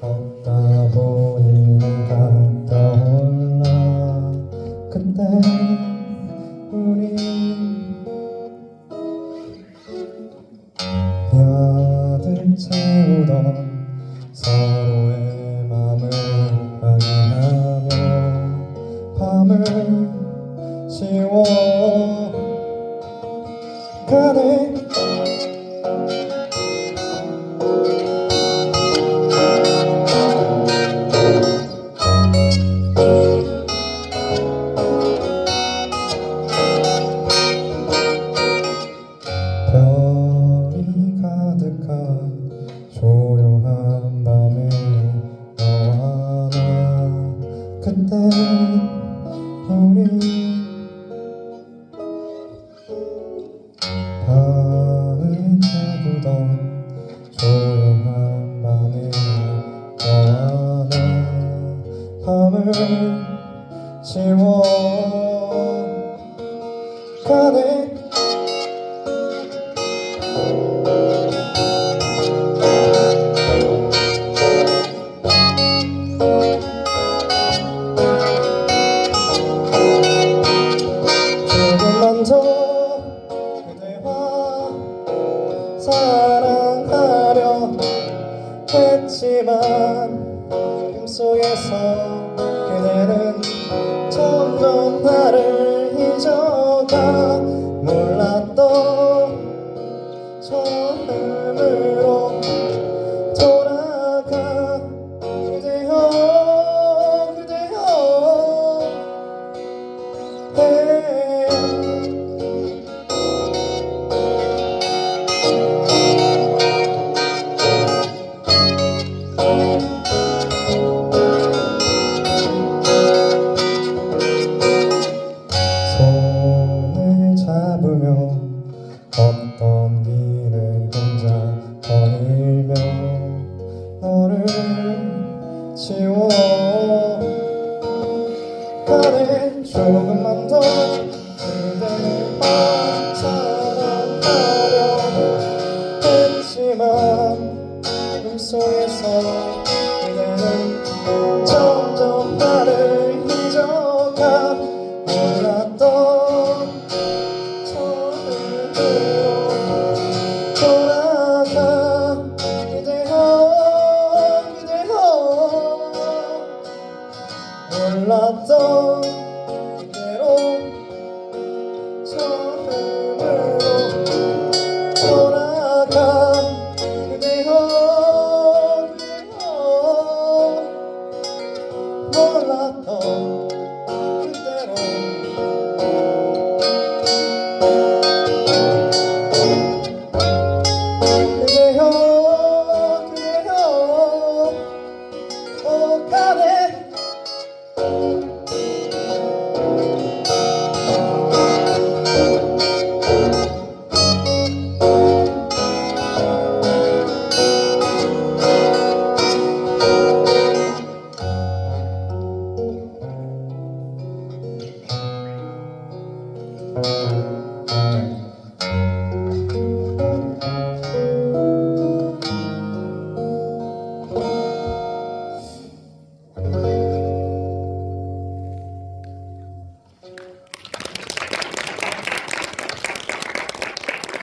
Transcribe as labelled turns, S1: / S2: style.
S1: 걷다 보니 네가 떠올라. 그때 우리 야들 채우던 서로의 맘을 확인하며 밤을 지워 가네 나 그때 우리 밤을 채우던 조용한 밤에 너와 나 밤을 지워. 가네 사랑하려 했지만 꿈속에서 그대는 점점 나를 잊어가 몰랐던 처음으로 돌아가. 그대여 그대여 꿈속 몰랐던 그대로 그대여 오 가네